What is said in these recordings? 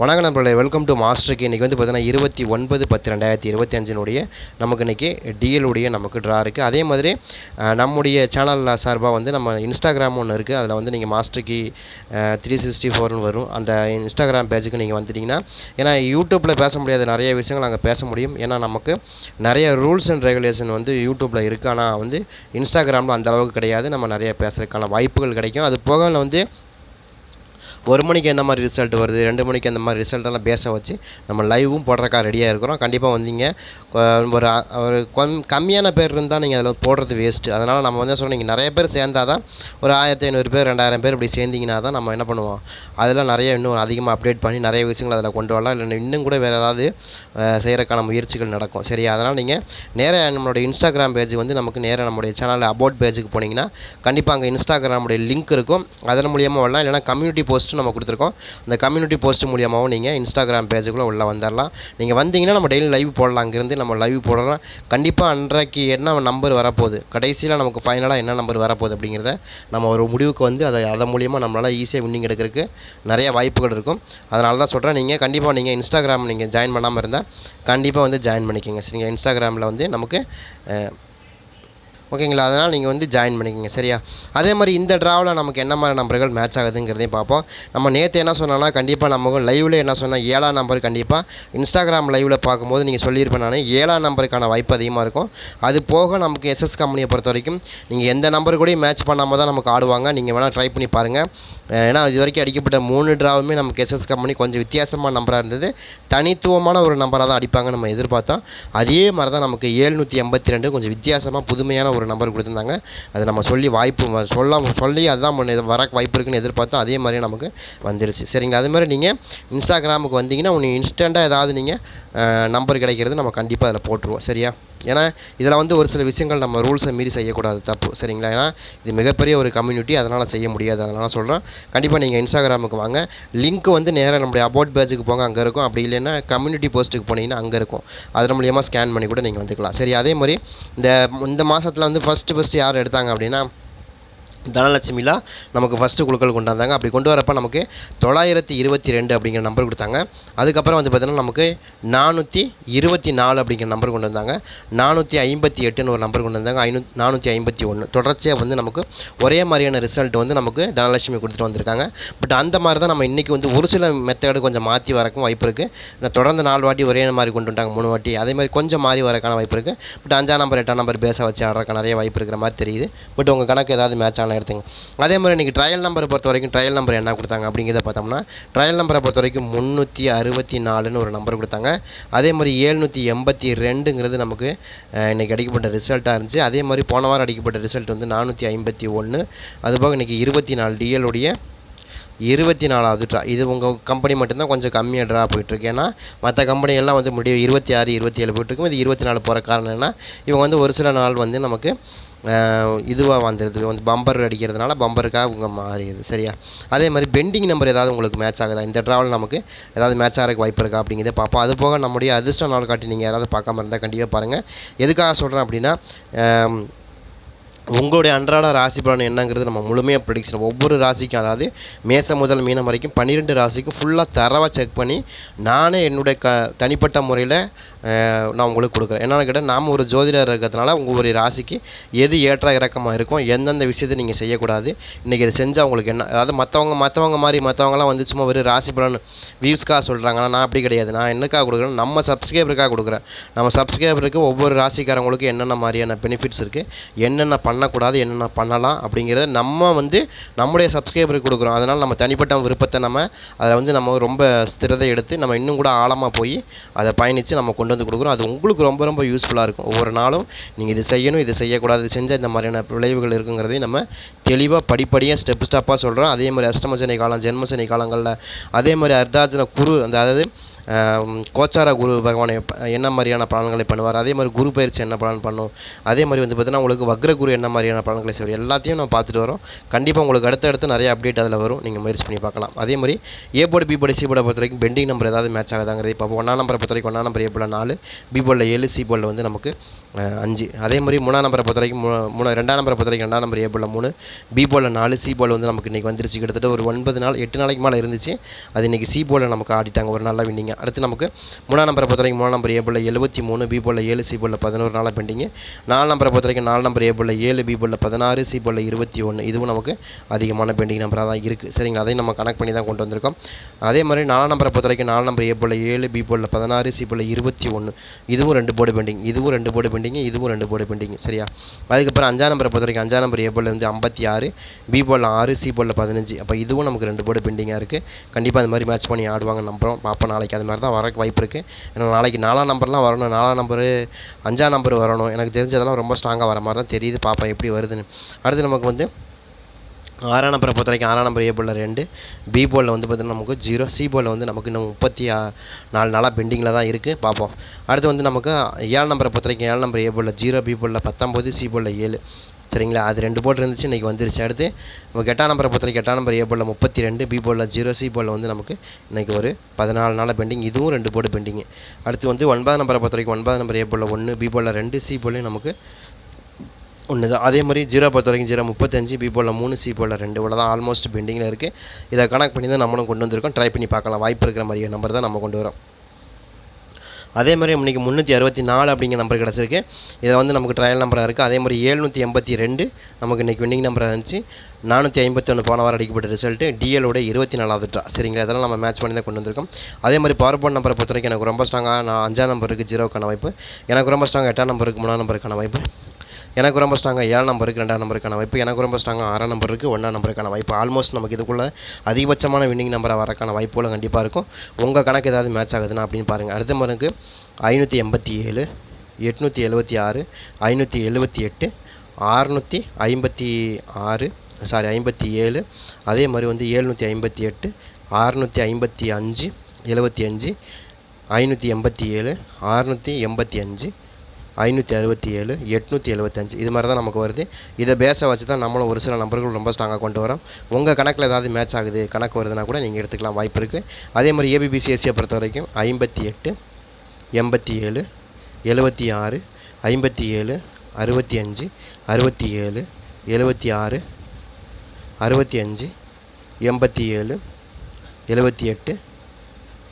வணக்கம் நண்பர்களே welcome to மாஸ்டருக்கு இன்றைக்கி வந்து பார்த்தீங்கன்னா இருபத்தி ஒன்பது பத்து ரெண்டாயிரத்தி இருபத்தி அஞ்சினுடைய நமக்கு இன்றைக்கி டிஎலுடைய நமக்கு ட்ரா இருக்குது அதே மாதிரி நம்முடைய சேனலில் சார்பாக வந்து நம்ம இன்ஸ்டாகிராம் ஒன்று இருக்குது அதில் வந்து நீங்கள் மாஸ்டருக்கு த்ரீ சிக்ஸ்டி ஃபோர்னு வரும். அந்த இன்ஸ்டாகிராம் பேஜுக்கு நீங்கள் வந்துட்டிங்கன்னா ஏன்னா யூடியூப்பில் பேச முடியாத. நிறைய விஷயங்கள் அங்கே பேச முடியும். ஏன்னா நமக்கு நிறைய ரூல்ஸ் அண்ட் ரெகுலேஷன் வந்து யூடியூப்பில் இருக்குது ஆனால் வந்து இன்ஸ்டாகிராமில் அந்த அளவுக்கு கிடையாது. நம்ம நிறைய பேசுறதுக்கான வாய்ப்புகள் கிடைக்கும். அது போக வந்து ஒரு மணிக்கு எந்த மாதிரி ரிசல்ட் வருது ரெண்டு மணிக்கு அந்த மாதிரி ரிசல்ட்டெல்லாம் பேச வச்சு நம்ம லைவும் போடுறக்கா ரெடியாக இருக்கிறோம். கண்டிப்பாக வந்தீங்க. ஒரு ஒரு கொம் கம்மியான பேர் இருந்தால் நீங்கள் அதில் போடுறது வேஸ்ட்டு அதனால் நம்ம வந்து சொல்கிறோம் நீங்கள் நிறைய பேர் சேர்ந்தால் தான் ஒரு ஆயிரத்தி ஐநூறு பேர் ரெண்டாயிரம் பேர் இப்படி சேர்ந்தீங்கன்னா தான் நம்ம என்ன பண்ணுவோம்? அதில் நிறைய இன்னும் அதிகமாக அப்டேட் பண்ணி நிறைய விஷயங்கள் அதில் கொண்டு வரலாம். இல்லை இன்னும் கூட வேறு ஏதாவது செய்கிறக்கான முயற்சிகள் நடக்கும். சரி அதனால் நீங்கள் நேராக நம்மளுடைய இன்ஸ்டாகிராம் பேஜ் வந்து நமக்கு நேராக நம்மளுடைய சேனலில் அபவுட் பேஜுக்கு போனீங்கன்னா கண்டிப்பாக அங்கே இன்ஸ்டாகிராமுடைய லிங்க் இருக்கும். அதன் மூலியமாக வரலாம். இல்லைனா கம்யூனிட்டி போஸ்ட்டு நம்ம கொடுத்துருக்கோம். அந்த கம்யூனிட்டி போஸ்ட் மூலியமாகவும் நீங்கள் இன்ஸ்டாகிராம் பேஜுக்குள்ளே உள்ளே வந்துடலாம் நீங்கள் வந்தீங்கன்னா நம்ம டெய்லி லைவ் போடலாம். அங்கேருந்து நம்ம லைவ் போடுறோம் கண்டிப்பாக அன்றைக்கு என்ன நம்பர் வரப்போகுது? கடைசியில் நமக்கு ஃபைனலாக என்ன நம்பர் வரப்போகுது அப்படிங்கிறத நம்ம ஒரு முடிவுக்கு வந்து அதை அதன் மூலியமாக நம்மளால் ஈஸியாக வின்னிங் எடுக்கிறதுக்கு நிறைய வாய்ப்புகள் இருக்கும். அதனால தான் சொல்கிறேன் நீங்கள் கண்டிப்பாக நீங்கள் இன்ஸ்டாகிராம் நீங்கள் ஜாயின் பண்ணாமல் இருந்தால் கண்டிப்பாக வந்து ஜாயின் பண்ணிக்கோங்க. சரிங்க இன்ஸ்டாகிராமில் வந்து நமக்கு ஓகேங்களா? அதனால் நீங்கள் வந்து ஜாயின் பண்ணிக்கோங்க சரியா? அதே மாதிரி இந்த ட்ராவில் நமக்கு என்ன மாதிரி நம்பர்கள் மேட்ச் ஆகுதுங்கிறதையும் பார்ப்போம். நம்ம நேற்று என்ன சொன்னோம்னா கண்டிப்பாக நமக்கு லைவில் என்ன சொன்னால் ஏழாம் நம்பர் கண்டிப்பாக இன்ஸ்டாகிராம் லைவில் பார்க்கும்போது நீங்கள் சொல்லியிருப்பேன் நான் ஏழாம் நம்பருக்கான வாய்ப்பு அதிகமாக இருக்கும். அது போக நமக்கு எஸ்எஸ் கம்பெனியை பொறுத்த வரைக்கும் நீங்கள் எந்த நம்பர் கூடயும் மேட்ச் பண்ணாமல் தான் நமக்கு ஆடுவாங்க. நீங்கள் வேணால் ட்ரை பண்ணி பாருங்கள் ஏன்னா இது வரைக்கும் அடிக்கப்பட்ட மூணு ட்ராவுமே நமக்கு எஸ்எஸ் கம்பெனி கொஞ்சம் வித்தியாசமான நம்பராக இருந்தது. தனித்துவமான ஒரு நம்பராக தான் அடிப்பாங்க நம்ம எதிர்பார்த்தோம். அதே மாதிரி தான் நமக்கு ஏழ்நூற்றி எண்பத்தி ரெண்டு கொஞ்சம் வித்தியாசமாக புதுமையான ஒரு நம்பர் கொடுத்துருந்தாங்க. அது நம்ம சொல்லி வாய்ப்பு சொல்ல சொல்லி அதுதான் முன்ன வர வாய்ப்பு இருக்குன்னு எதிர்பார்த்தோம். அதே மாதிரி நமக்கு வந்துருச்சு. சரிங்களா? அது மாதிரி நீங்கள் இன்ஸ்டாகிராமுக்கு வந்தீங்கன்னா உங்களுக்கு இன்ஸ்டண்ட்டாக ஏதாவது நீங்கள் நம்பர் கிடைக்கிறது நம்ம கண்டிப்பாக அதில் போட்டுருவோம். சரியா? ஏன்னா இதில் வந்து ஒரு சில விஷயங்கள் நம்ம ரூல்ஸை மீறி செய்யக்கூடாது. தப்பு. சரிங்களா? ஏன்னா இது மிகப்பெரிய ஒரு கம்யூனிட்டி அதனால் செய்ய முடியாது. அதனால் சொல்கிறேன் கண்டிப்பாக நீங்கள் இன்ஸ்டாகிராமுக்கு வாங்க. லிங்க் வந்து நேராக நம்முடைய அபவுட் பேஜுக்கு போங்க அங்கே இருக்கும். அப்படி இல்லைன்னா கம்யூனிட்டி போஸ்ட்டுக்கு போனீங்கன்னா அங்கே இருக்கும். அதன் மூலியமாக ஸ்கேன் பண்ணி கூட நீங்கள் வந்துக்கலாம். சரி அதே மாதிரி இந்த இந்த மாதத்தில் வந்து ஃபஸ்ட்டு ஃபஸ்ட்டு யார் எடுத்தாங்க அப்படின்னா தனலட்சுமிலாம் நமக்கு ஃபஸ்ட்டு குழுக்கள் கொண்டு வந்தாங்க அப்படி கொண்டு வரப்போ நமக்கு தொள்ளாயிரத்தி இருபத்தி ரெண்டு அப்படிங்கிற நம்பர் கொடுத்தாங்க. அதுக்கப்புறம் வந்து பார்த்தீங்கன்னா நமக்கு நானூற்றி இருபத்தி நாலு அப்படிங்கிற நம்பர் கொண்டு வந்தாங்க. நானூற்றி ஐம்பத்தி எட்டுன்னு ஒரு நம்பர் கொண்டு வந்தாங்க. ஐநூ நானூற்றி ஐம்பத்தி ஒன்று தொடர்ச்சியாக வந்து நமக்கு ஒரே மாதிரியான ரிசல்ட் வந்து நமக்கு தனலட்சுமி கொடுத்துட்டு வந்திருக்காங்க. பட் அந்த மாதிரி தான் நம்ம இன்றைக்கி வந்து ஒரு சில மெத்தடு கொஞ்சம் மாற்றி வரக்கும் வாய்ப்பு இருக்குது தொடர்ந்து நாலு வாட்டி ஒரே மாதிரி கொண்டு வந்துட்டாங்க மூணு வாட்டி. அதே மாதிரி கொஞ்சம் மாறி வரக்கான வாய்ப்பு இருக்குது பட் அஞ்சாம் நம்பர் எட்டாம் நம்பர் பேஸாக வச்சு ஆடுறதுக்கு நிறைய வாய்ப்பு இருக்கிற மாதிரி தெரியுது. பட் உங்கள் கணக்கு ஏதாவது மேட்ச் ஆனால் ஆகிடுதுங்க அதே மாதிரி இன்றைக்கி ட்ரையல் நம்பரை பொறுத்த வரைக்கும் ட்ரையல் நம்பர் என்ன கொடுத்தாங்க அப்படிங்கிறத பார்த்தோம்னா ட்ரையல் நம்பரை பொறுத்த வரைக்கும் முந்நூற்றி அறுபத்தி நாலுன்னு ஒரு நம்பர் கொடுத்தாங்க. அதே மாதிரி ஏழ்நூற்றி எண்பத்தி ரெண்டுங்கிறது நமக்கு இன்றைக்கி அடிக்கப்பட்ட ரிசல்ட்டாக இருந்துச்சு. அதே மாதிரி போன வாரம் அடிக்கப்பட்ட ரிசல்ட் வந்து நானூற்றி ஐம்பத்தி ஒன்று அதுபோக இன்றைக்கி இருபத்தி நாலு டிஎலுடைய இருபத்தி நாலாவது ட்ரா இது உங்கள் கம்பெனி மட்டும்தான் கொஞ்சம் கம்மியாக ட்ரா போயிட்டுருக்கு ஏன்னா மற்ற கம்பெனியெல்லாம் வந்து முடிவு இருபத்தி ஆறு இருபத்தி ஏழு போயிட்டுருக்கும் இது இருபத்தி நாலு போகிற காரணம் என்ன இவங்க வந்து ஒரு சில நாள் வந்து நமக்கு இதுவாக வந்துடுது வந்து பம்பர் அடிக்கிறதுனால பம்பருக்காக உங்கள் மாறிடுது. சரியா? அதே மாதிரி பெண்டிங் நம்பர் ஏதாவது உங்களுக்கு மேட்ச் ஆகுதா? இந்த ட்ராவல் நமக்கு ஏதாவது மேட்ச் ஆகிறதுக்கு வாய்ப்பு இருக்கா? அப்படிங்கிறத பார்ப்போம். அது போக நம்முடைய அதிர்ஷ்ட நாள் காட்டி நீங்கள் யாராவது பார்க்காம இருந்தால் கண்டிப்பாக பாருங்கள் எதுக்காக சொல்கிறேன் அப்படின்னா உங்களுடைய அன்றாட ராசி பலன் என்னங்கிறது நம்ம முழுமையாக ப்ரிடிக்ஷன் ஒவ்வொரு ராசிக்கும் அதாவது மேசம் முதல் மீனம் வரைக்கும் பன்னிரெண்டு ராசிக்கும் ஃபுல்லாக தரவாக செக் பண்ணி நானே என்னுடைய க தனிப்பட்ட முறையில் நான் உங்களுக்கு கொடுக்குறேன். என்னென்னு கேட்டால் நாம் ஒரு ஜோதிடர் இருக்கிறதுனால உங்களுடைய ராசிக்கு எது ஏற்ற இறக்கமாக இருக்கும் எந்தெந்த விஷயத்தை நீங்கள் செய்யக்கூடாது. இன்றைக்கி இதை செஞ்சால் உங்களுக்கு என்ன அதாவது மற்றவங்க மற்றவங்க மாதிரி மற்றவங்களாம் வந்து சும்மா ஒரு ராசி பலன் வியூஸ்க்காக சொல்கிறாங்க நான் அப்படி கிடையாது. நான் என்னக்காக கொடுக்குறேன்? நம்ம சப்ஸ்கிரைபருக்காக கொடுக்குறேன். நம்ம சப்ஸ்கிரைபருக்கு ஒவ்வொரு ராசிக்காரங்களுக்கு என்னென்ன மாதிரியான பெனிஃபிட்ஸ் இருக்குது என்னென்ன பண்ணக்கூடாது என்னென்ன பண்ணலாம் அப்படிங்கிறத நம்ம வந்து நம்முடைய சப்ஸ்கிரைபருக்கு கொடுக்குறோம். அதனால் நம்ம தனிப்பட்ட விருப்பத்தை நம்ம அதை வந்து நம்ம ரொம்ப ஸ்திரதை எடுத்து நம்ம இன்னும் கூட ஆழமாக போய் அதை பயணித்து நம்ம கொண்டு வந்து கொடுக்குறோம். அது உங்களுக்கு ரொம்ப ரொம்ப யூஸ்ஃபுல்லாக இருக்கும். ஒவ்வொரு நாளும் நீங்கள் இது செய்யணும் இது செய்யக்கூடாது இது செஞ்சால் இந்த மாதிரியான விளைவுகள் இருக்குங்கிறதையும் நம்ம தெளிவாக படிப்படியாக ஸ்டெப் ஸ்டெப்பாக சொல்கிறோம் அதே மாதிரி அஷ்டமசனி காலம் ஜென்மசனி காலங்களில் அதே மாதிரி அர்த்தாஜன குரு அந்த அதாவது கோச்சார குரு பகவான் என்ன மாதிரியான பலன்களை பண்ணுவார்? அதே மாதிரி குரு பயிற்சி என்ன பலன் பண்ணும்? அதே மாதிரி வந்து பார்த்தீங்கன்னா உங்களுக்கு வக்ர குரு என்ன மாதிரியான பலன்களை செய்வார்? எல்லாத்தையும் நம்ம பார்த்துட்டு வரோம். கண்டிப்பாக உங்களுக்கு அடுத்தடுத்து நிறைய அப்டேட் அதில் வரும். நீங்கள் முயற்சி பண்ணி பார்க்கலாம். அதே மாதிரி A board B board C போர்டை பொறுத்த வரைக்கும் பெண்டிங் நம்பர் ஏதாவது மேட்ச் ஆகுதாங்கிறது இப்போ ஒன்றாம் நம்பரை பொறுத்த வரைக்கும் ஒன்றாம் நம்பர் ஏ போர்டில் நாலு பி போர்டில் ஏழு சி போர்டில் வந்து நமக்கு அஞ்சு. அதே மாதிரி மூணாம் நம்பரை பொறுத்த வரைக்கும் மூணு- மூணு ரெண்டாம் நம்பரை பொறுத்த வரைக்கும் ரெண்டாம் நம்பர் ஏ போர்டில் மூணு பி போர்டில் நாலு சி போர்டில் வந்து நமக்கு இன்றைக்கி வந்துருச்சு. கிட்டத்தட்ட ஒரு ஒன்பது நாள் எட்டு நாளைக்கு மேலே இருந்துச்சு. அது இன்றைக்கி சி போர்டில் நமக்கு ஆடிட்டாங்க. ஒரு நாளாக வின்னிங்க அடுத்து நமக்கு மூணாம் நம்பரை பொறுத்த வரைக்கும் மூணாம் நம்பர் ஏ போர்டில் எழுபத்தி மூணு பி போல் ஏழு சி போல் பதினோரு நாளாக பெண்டிங்கு. நாலு நம்பரை பொறுத்த வரைக்கும் நாலு நம்பர் ஏ போர்டில் ஏழு பி போல் பதினாறு சி போல் இருபத்தி ஒன்று. இதுவும் நமக்கு அதிகமான பெண்டிங் நம்பராக தான் இருக்குது. சரிங்களா? அதையும் நம்ம கனெக்ட் பண்ணி தான் கொண்டு வந்திருக்கோம். அதே மாதிரி நாலாம் நம்பரை பொறுத்த வரைக்கும் நாலு நம்பர் ஏ போர்டில் ஏழு பி போல் பதினாறு சி போல் இருபத்தி ஒன்று. இதுவும் ரெண்டு போர்டு பெண்டிங். இதுவும் ரெண்டு போர்டு பெண்டிங் இதுவும் ரெண்டு போர்டு பெண்டிங் சரியா? அதுக்கப்புறம் அஞ்சாம் நம்பரை பொறுத்த வரைக்கும் அஞ்சாம் நம்பர் ஏ வந்து ஐம்பத்தி ஆறு பி போல் ஆறு சி போல் பதினஞ்சு. அப்போ இதுவும் நமக்கு ரெண்டு போர்டு பெண்டிங்காக இருக்குது. கண்டிப்பாக அந்த மாதிரி மேட்ச் பண்ணி ஆடுவாங்க நம்புகிறோம் பார்ப்போம் நாளைக்கு அது மாதிரி தான் வரக்கு வாய்ப்பு இருக்குது ஏன்னா நாளைக்கு நாலாம் நம்பர்லாம் வரணும் நாலாம் நம்பரு அஞ்சாம் நம்பர் வரணும். எனக்கு தெரிஞ்சதெல்லாம் ரொம்ப ஸ்ட்ராங்காக வர மாதிரி தான் தெரியுது. பார்ப்போம் எப்படி வருதுன்னு. அடுத்து நமக்கு வந்து ஆறாம் நம்பரை பொறுத்த வரைக்கும் ஆறாம் நம்பர் ஏ போலில் ரெண்டு பி போலில் வந்து பார்த்திங்கன்னா நமக்கு ஜீரோ சி போலில் வந்து நமக்கு இன்னும் முப்பத்தி நாலு நாளாக பெண்டிங்கில் தான் இருக்குது பார்ப்போம் அடுத்து வந்து நமக்கு ஏழு நம்பரை பொறுத்த வரைக்கும் ஏழு நம்பர் ஏ போலில் ஜீரோ பி போலில் பத்தொம்போது சி போலில் ஏழு. சரிங்களா? அது ரெண்டு போர்டு இருந்துச்சு இன்றைக்கி வந்துருச்சு. அடுத்து நம்ம கெட்டா நம்பரை பொறுத்தவரைக்கும் கெட்டா எட்டாம் நம்பர் ஏ போலில் முப்பத்தி ரெண்டு பி போலில் ஜீரோ சி போலில் வந்து நமக்கு இன்றைக்கி ஒரு பதினாலு நாள் பெண்டிங் இதுவும் ரெண்டு போர்டு பெண்டிங்கு அடுத்து வந்து ஒன்பதாம் நம்பரை பொறுத்த வரைக்கும் ஒன்பதாம் நம்பர் ஏ போலில் ஒன்று பி போலில் ரெண்டு சி போலையும் நமக்கு ஒன்று தான் அதே மாதிரி ஜீரோ பொறுத்த வரைக்கும் ஜீரோ முப்பத்தஞ்சு பி போலில் மூணு சி போலில் ரெண்டு. இவ்வளோ தான் ஆல்மோஸ்ட் பெண்டிங்கில் இருக்குது இதை கனெக்ட் பண்ணி தான் நம்மளும் கொண்டு வந்திருக்கோம். ட்ரை பண்ணி பார்க்கலாம். வாய்ப்பு இருக்கிற மாதிரியே நம்பர் தான் நம்ம கொண்டு வரோம். அதே மாதிரி இன்றைக்கி முந்நூற்றி அறுபத்தி நாலு அப்படிங்கிற நம்பர் கிடச்சிருக்கு. இதை வந்து நமக்கு ட்ரையல் நம்பராக இருக்குது அதே மாதிரி ஏழ்நூற்றி எண்பத்தி ரெண்டு நமக்கு இன்றைக்கி வின்னிங் நம்பராக இருந்துச்சு. நானூற்றி ஐம்பத்தொன்று போன வாரம் அடிக்கப்பட்ட ரிசல்ட்டு டிஎலோட இருபத்தி நாலாவது ட்ரா சரிங்களா? இதெல்லாம் நம்ம மேட்ச் பண்ணி தான் கொண்டு வந்திருக்கோம். அதே மாதிரி பவர் போன் நம்பரை பொறுத்த வரைக்கும் எனக்கு ரொம்ப ஸ்ட்ராங்காக நான் அஞ்சாம் நம்பருக்கு ஜீரோக்கான வாய்ப்பு. எனக்கு ரொம்ப ஸ்ட்ராங்காக எட்டாம் நம்பருக்கு மூணாம் நம்பருக்கான வாய்ப்பு. எனக்கு ரொம்ப ஸ்ட்ராங்காக ஏழு நம்பருக்கு ரெண்டாம் நம்பருக்கான வாய்ப்பு. எனக்கு ரொம்ப ஸ்ட்ராங்காக ஆறாம் நம்பருக்கு ஒன்றாம் நம்பருக்கான வாய்ப்பு. ஆல்மோஸ்ட் நமக்கு இதுக்குள்ளே அதிகபட்சமான வின்னிங் நம்பராக வரக்கான வாய்ப்புகளும் கண்டிப்பாக இருக்கும். உங்கள் கணக்கு ஏதாவது மேட்ச் ஆகுதுன்னா அப்படின்னு பாருங்கள் அடுத்த மருக்கு ஐநூற்றி எண்பத்தி ஏழு எட்நூற்றி எழுபத்தி ஆறு ஐநூற்றி எழுபத்தி எட்டு ஆறுநூற்றி ஐம்பத்தி ஆறு சாரி ஐம்பத்தி ஏழு. அதே மாதிரி வந்து ஏழ்நூற்றி ஐம்பத்தி எட்டு ஆறுநூற்றி ஐம்பத்தி அஞ்சு எழுபத்தி அஞ்சு ஐநூற்றி எண்பத்தி ஏழு ஆறுநூற்றி எண்பத்தி அஞ்சு ஐநூற்றி அறுபத்தி ஏழு எட்நூற்றி எழுபத்தஞ்சு இது மாதிரி தான் நமக்கு வருது. இதை பேஸை வச்சு தான் நம்மளும் ஒரு சில நம்பர்கள் ரொம்ப ஸ்ட்ராங்காக கொண்டு வரோம். உங்கள் கணக்கில் ஏதாவது மேட்ச் ஆகுது கணக்கு வருதுன்னா கூட நீங்கள் எடுத்துக்கலாம் வாய்ப்பு இருக்குது அதே மாதிரி ஏபிபிசிஎஸ்சியை பொறுத்த வரைக்கும் ஐம்பத்தி எட்டு எண்பத்தி ஏழு எழுபத்தி ஆறு ஐம்பத்தி ஏழு அறுபத்தி அஞ்சு அறுபத்தி ஏழு எழுபத்தி ஆறு அறுபத்தி அஞ்சு எண்பத்தி ஏழு எழுபத்தி எட்டு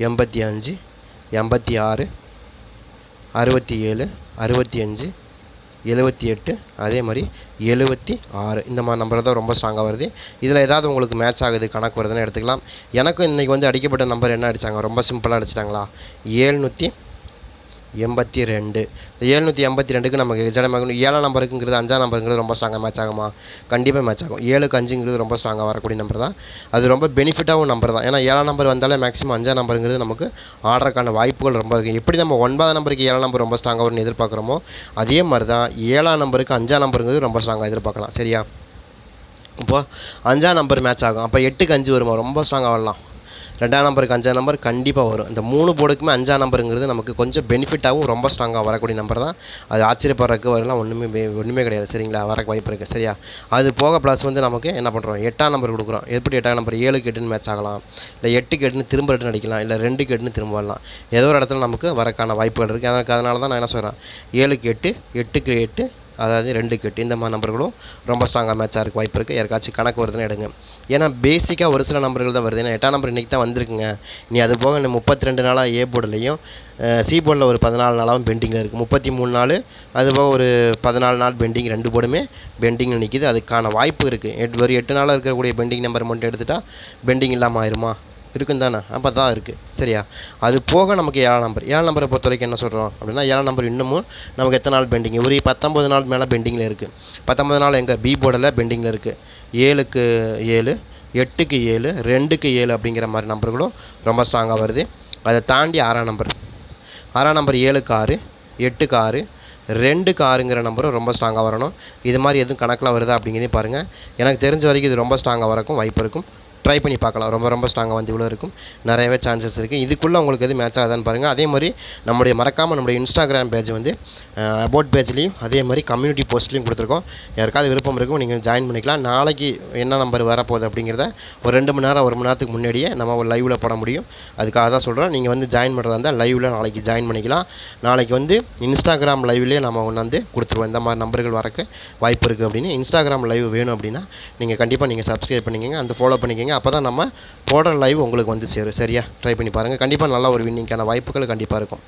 எண்பத்தி அஞ்சு எண்பத்தி ஆறு அறுபத்தி ஏழு அறுபத்தி அஞ்சு எழுபத்தி எட்டு அதே மாதிரி எழுபத்தி ஆறு. இந்த மாதிரி நம்பர் தான் ரொம்ப ஸ்ட்ராங்காக வருது. இதில் ஏதாவது உங்களுக்கு மேட்ச் ஆகுது கணக்கு வருதுன்னு எடுத்துக்கலாம். எனக்கும் இன்றைக்கி வந்து அடிக்கப்பட்ட நம்பர் என்ன அடித்தாங்க ரொம்ப சிம்பிளாக அடிச்சிட்டாங்களா? ஏழ்நூற்றி எண்பத்தி ரெண்டு. ஏழ்நூற்றி எண்பத்தி ரெண்டுக்கு நமக்கு ஜனமாக ஏழாம் நம்பருக்குங்கிறது அஞ்சாம் நம்பருங்கிறது ரொம்ப ஸ்ட்ராங்காக மேட்ச் ஆகுமா? கண்டிப்பாக மேட்ச் ஆகும். ஏழுக்கு அஞ்சுங்கிறது ரொம்ப ஸ்ட்ராங்காக வரக்கூடிய நம்பர் தான். அது ரொம்ப பெனிஃபிட்டாகவும் நம்பர் தான். ஏன்னா ஏழாம் நம்பர் வந்தாலே மேக்ஸிமம் அஞ்சாம் நம்பருங்கிறது நமக்கு ஆடுறதுக்கான வாய்ப்புகள் ரொம்ப இருக்குது எப்படி நம்ம ஒன்பதாம் நம்பருக்கு ஏழாம் நம்பர் ரொம்ப ஸ்ட்ராங்காக வரும்னு எதிர்பார்க்குறோமோ அதே மாதிரி தான் ஏழாம் நம்பருக்கு அஞ்சாம் நம்பருங்கிறது ரொம்ப ஸ்ட்ராங்காக எதிர்பார்க்கலாம். சரியா? இப்போ அஞ்சாம் நம்பர் மேட்ச் ஆகும். அப்போ எட்டுக்கு அஞ்சு வருமா? ரொம்ப ஸ்ட்ராங்காக வரலாம். ரெண்டாம் நம்பருக்கு அஞ்சாம் நம்பர் கண்டிப்பாக வரும். இந்த மூணு போர்டுக்குமே அஞ்சாம் நம்பருங்கிறது நமக்கு கொஞ்சம் பெனிஃபிட்டாகவும் ரொம்ப ஸ்ட்ராங்காக வரக்கூடிய நம்பர் தான். அது ஆச்சரியப்படுறதுக்கு வரலாம் ஒன்றுமே ஒன்றுமே கிடையாது. சரிங்களா? வரக்கு வாய்ப்பு இருக்குது சரியா? அது போக ப்ளஸ் வந்து நமக்கு என்ன பண்ணுறோம் எட்டாம் நம்பர் கொடுக்குறோம். எப்படி எட்டாம் நம்பர்? ஏழுக்கு எட்டுன்னு மேட்ச் ஆகலாம். இல்லை எட்டுக்கு எட்டுன்னு திரும்ப ரிட்டன் அடிக்கலாம். இல்லை ரெண்டுக்கு எட்டுன்னு திரும்ப வரலாம். ஏதோ ஒரு இடத்துல நமக்கு வரக்கான வாய்ப்புகள் இருக்குது எனக்கு அதனால தான் நான் என்ன சொல்கிறேன் ஏழுக்கு எட்டு எட்டுக்கு எட்டு அதாவது ரெண்டுக்கு எட்டு இந்த மாதிரி நம்பர்களும் ரொம்ப ஸ்ட்ராங்காக மேட்சாக இருக்க வாய்ப்பு இருக்குது யாருக்காச்சும் கணக்கு வருதுன்னு எடுங்க. ஏன்னா பேசிக்காக ஒரு சில நம்பர்கள் தான் வருது. ஏன்னா எட்டாம் நம்பர் இன்றைக்கி தான் வந்திருக்குங்க. நீ அது போக இன்னும் முப்பத்தி ரெண்டு நாளாக ஏ போர்டுலையும் சி போர்டில் ஒரு பதினாலு நாளாகவும் பெண்டிங்கில் இருக்குது முப்பத்தி மூணு நாள் அது போக ஒரு பதினாலு நாள் பெண்டிங் ரெண்டு போர்டுமே பெண்டிங்கில் நிற்கிது அதுக்கான வாய்ப்பு இருக்குது எட் ஒரு எட்டு நாளாக இருக்கக்கூடிய பெண்டிங் நம்பர் மட்டும் எடுத்துட்டா பெண்டிங் இல்லாமல் ஆயிருமா? இருக்குன்னு தானே அப்போ தான் இருக்குது சரியா? அது போக நமக்கு ஏழாம் நம்பர் ஏழாம் நம்பரை பொறுத்த வரைக்கும் என்ன சொல்கிறோம் அப்படின்னா ஏழாம் நம்பர் இன்னமும் நமக்கு எத்தனை நாள் பெண்டிங் ஒரு பத்தொம்பது நாள் மேலே பெண்டிங்கில் இருக்குது பத்தொம்பது நாள் எங்கள் பி போர்டில் பெண்டிங்கில் இருக்குது ஏழுக்கு ஏழு எட்டுக்கு ஏழு ரெண்டுக்கு ஏழு அப்படிங்கிற மாதிரி நம்பர்களும் ரொம்ப ஸ்ட்ராங்காக வருது. அதை தாண்டி ஆறாம் நம்பர் ஆறாம் நம்பர் ஏழுக்கு ஆறு எட்டுக்கு ஆறு ரெண்டுக்கு ஆறுங்கிற நம்பரும் ரொம்ப ஸ்ட்ராங்காக வரணும். இது மாதிரி எதுவும் கணக்கில் வருதா அப்படிங்கிறதையும் பாருங்கள் எனக்கு தெரிஞ்ச வரைக்கும் இது ரொம்ப ஸ்ட்ராங்காக வரக்கும் வாய்ப்பு இருக்கும். ட்ரை பண்ணி பார்க்கலாம். ரொம்ப ரொம்ப ஸ்ட்ராங்காக வந்து இவ்வளோ இருக்கும். நிறையவே சான்சஸ் இருக்குது இதுக்குள்ளே உங்களுக்கு எது மேட்ச் ஆகுதான்னு பாருங்கள் அதே மாதிரி நம்முடைய மறக்காமல் நம்முடைய இன்ஸ்டாகிராம் பேஜ் வந்து அபவுட் பேஜ்லேயும் அதே மாதிரி கம்யூனிட்டி போஸ்ட்லேயும் கொடுத்துருக்கோம். யாருக்காவது விருப்பம் இருக்கும் நீங்கள் ஜாயின் பண்ணிக்கலாம். நாளைக்கு என்ன நம்பர் வரப்போகுது அப்படிங்கிறத ஒரு ரெண்டு மணி நேரம் ஒரு மணி நேரத்துக்கு முன்னாடியே நம்ம ஒரு லைவில் போட முடியும். அதுக்காக தான் சொல்கிறோம் நீங்கள் வந்து ஜாயின் பண்ணுறதா இருந்தால் லைவில் நாளைக்கு ஜாயின் பண்ணிக்கலாம். நாளைக்கு வந்து இன்ஸ்டாகிராம் லைவ்லேயே நம்ம கொண்டாந்து வந்து கொடுத்துருவோம். இந்த மாதிரி நம்பர்கள் வரக்கு வாய்ப்பு இருக்குது அப்படின்னு. இன்ஸ்டாகிராம் லைவ் வேணும் அப்படின்னா நீங்கள் கண்டிப்பாக நீங்கள் சப்ஸ்கிரைப் பண்ணிக்கோங்க. அந்த ஃபாலோ பண்ணிக்கோங்க. அப்போ தான் நம்ம போடுற லைவ் உங்களுக்கு வந்து சேரும். சரியா? ட்ரை பண்ணி பாருங்கள் கண்டிப்பாக நல்ல ஒரு வின்னிங்கான வாய்ப்புகள் கண்டிப்பாக இருக்கும்.